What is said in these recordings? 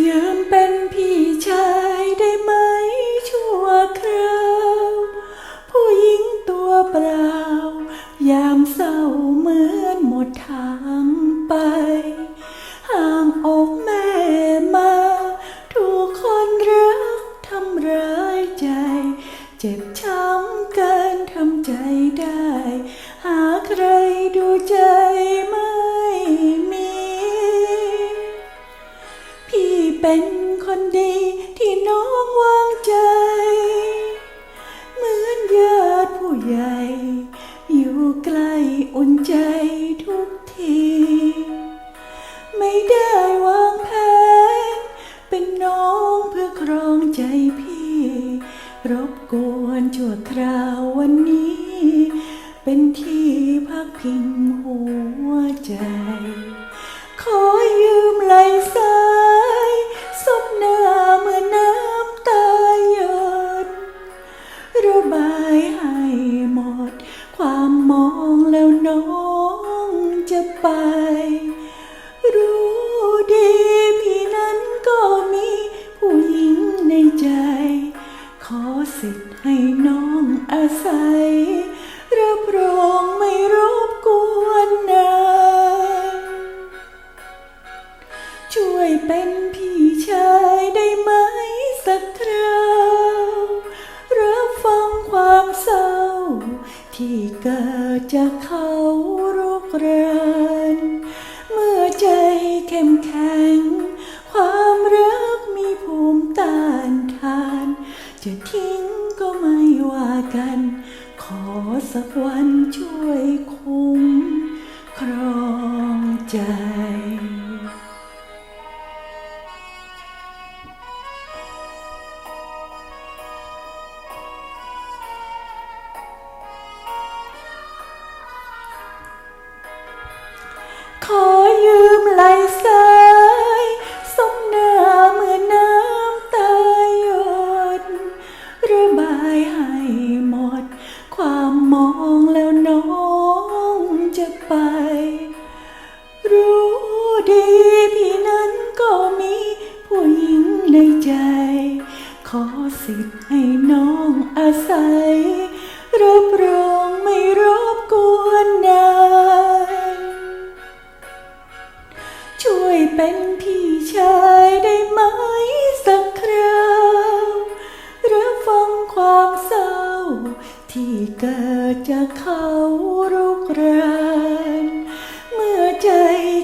ยืมเป็นพี่ชายได้ไหมชั่วคราว ผู้หญิงตัวเปล่า ยามเศร้าเหมือนหมดทางไป ห่างอกแม่มา ถูกคนรักทำร้ายใจ เจ็บช้ำเกินทำใจได้ เป็นคนดีที่น้องวางใจ เหมือนญาติผู้ใหญ่ อยู่ใกล้อุ่นใจทุกที ไม่ได้วางแผนเป็นน้องเพื่อครองใจพี่ รบกวนชั่วคราววันนี้ เป็นที่พักพิงหัว ไป รู้ดีพี่นั้นก็มีผู้หญิงในใจ ขอสิทธิ์ให้น้องอาศัย รับรองไม่รบกวนนายช่วยเป็นพี่ชายได้ไหมสักคราวรับฟังความเศร้า ที่เกิดจากเขารุ รานเมื่อใจเข้มแข็ง ความรักมีภูมิต้านทาน จะทิ้งก็ไม่ว่ากัน ขอสักวันช่วยคุ้มครองใจ ห้หมด ความมองแล้วน้องจะไป รู้ดีพี่นั้นก็มีผู้หญิงในใจ ขอสิทธิ์ให้น้องอาศัย รับรองไม่รบกวนนายช่วยเป็น ที่เกิดจากเขารุกรานเมื่อใจ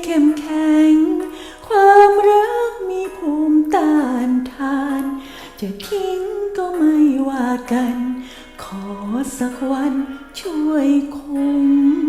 เข้มแข็ง ความรักมีภูมิต้านทาน จะทิ้งก็ไม่ว่ากัน ขอสักวันช่วยคุ้มครอง